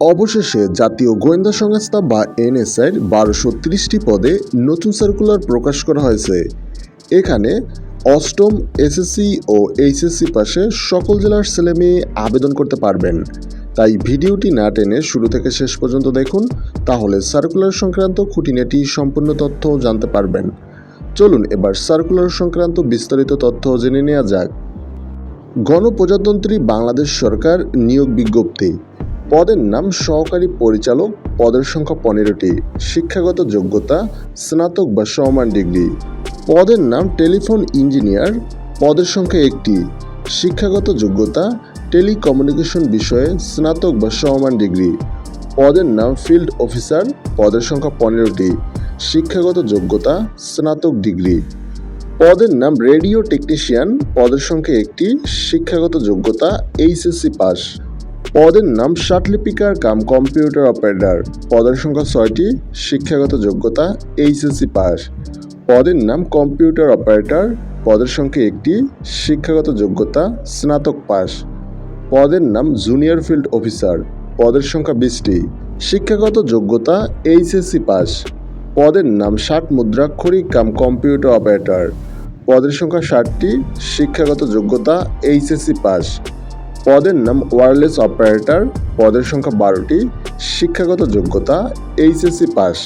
অবশেষে জাতীয় গোয়েন্দা সংস্থা বা এনএসআইর বারোশো ত্রিশটি পদে নতুন সার্কুলার প্রকাশ করা হয়েছে। এখানে অষ্টম এসএসসি ও এইচএসসি পাশে সকল জেলার ছেলেমেয়ে আবেদন করতে পারবেন। তাই ভিডিওটি না টেনে শুরু থেকে শেষ পর্যন্ত দেখুন, তাহলে সার্কুলার সংক্রান্ত খুঁটিনাটি সম্পূর্ণ তথ্য জানতে পারবেন। চলুন এবার সার্কুলার সংক্রান্ত বিস্তারিত তথ্য জেনে নেওয়া যাক। গণপ্রজাতন্ত্রী বাংলাদেশ সরকার নিয়োগ বিজ্ঞপ্তি। পদের নাম সহকারী পরিচালক পদের সংখ্যা পনেরোটি, শিক্ষাগত যোগ্যতা, স্নাতক বা সমমান ডিগ্রি। পদের নাম টেলিফোন ইঞ্জিনিয়ার, পদের সংখ্যা একটি, শিক্ষাগত যোগ্যতা, টেলিকমিউনিকেশন বিষয়ে স্নাতক বা সমমান ডিগ্রি। পদের নাম ফিল্ড অফিসার, পদের সংখ্যা পনেরোটি, শিক্ষাগত যোগ্যতা, স্নাতক ডিগ্রি। পদের নাম রেডিও টেকনিশিয়ান, পদের সংখ্যা একটি, শিক্ষাগত যোগ্যতা, এইচএসসি পাস। পদের নাম শার্টলিপিকার কাম কম্পিউটার অপারেটর। পদের সংখ্যা ছয়টি, শিক্ষাগত যোগ্যতা এইচএসসি পাস। পদের নাম কম্পিউটার অপারেটর, পদের সংখ্যা একটি, শিক্ষাগত যোগ্যতা স্নাতক পাস। পদের নাম জুনিয়র ফিল্ড অফিসার, পদের সংখ্যা বিশটি, শিক্ষাগত যোগ্যতা এইচএসসি পাস। পদের নাম ষাট মুদ্রাক্ষরিক কাম কম্পিউটার অপারেটর, পদের সংখ্যা ষাটটি, শিক্ষাগত যোগ্যতা এইচএসসি পাস। পদের নাম ওয়্যারলেস অপারেটর। পদের সংখ্যা বারোটি। শিক্ষাগত যোগ্যতা এইচএসসি পাস।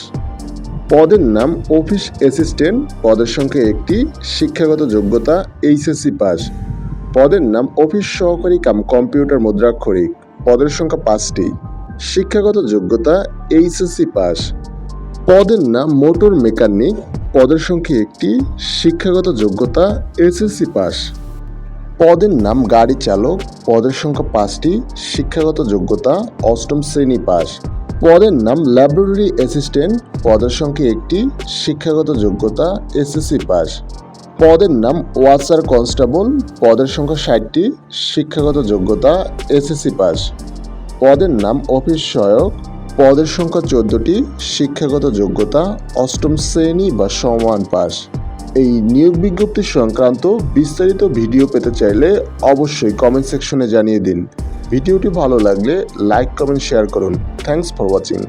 পদের নাম অফিস অ্যাসিস্ট্যান্ট। পদের সংখ্যা একটি। শিক্ষাগত যোগ্যতা এইচএসসি পাস। পদের নাম অফিস সহকারী কাম কম্পিউটার মুদ্রাক্ষরিক। পদের সংখ্যা পাঁচটি। শিক্ষাগত যোগ্যতা এইচএসসি পাস। পদের নাম মোটর মেকানিক। পদের সংখ্যা একটি। শিক্ষাগত যোগ্যতা এসএসসি পাস। পদের নাম গাড়ি চালক, পদের সংখ্যা পাঁচটি, শিক্ষাগত যোগ্যতা অষ্টম শ্রেণি পাস। পদের নাম ল্যাবরেটরি অ্যাসিস্ট্যান্ট পদের সংখ্যা একটি, শিক্ষাগত যোগ্যতা এসএসসি পাস। পদের নাম ওয়াসার কনস্টেবল পদের সংখ্যা ষাটটি, শিক্ষাগত যোগ্যতা এসএসসি পাস। পদের নাম অফিস সহায়ক, পদের সংখ্যা চোদ্দটি, শিক্ষাগত যোগ্যতা অষ্টম শ্রেণি বা সমান পাস। এই নিয়োগ বিজ্ঞপ্তি সংক্রান্ত বিস্তারিত ভিডিও পেতে চাইলে অবশ্যই কমেন্ট সেকশনে জানিয়ে দিন। ভিডিওটি ভালো লাগলে লাইক কমেন্ট শেয়ার করুন। Thanks for watching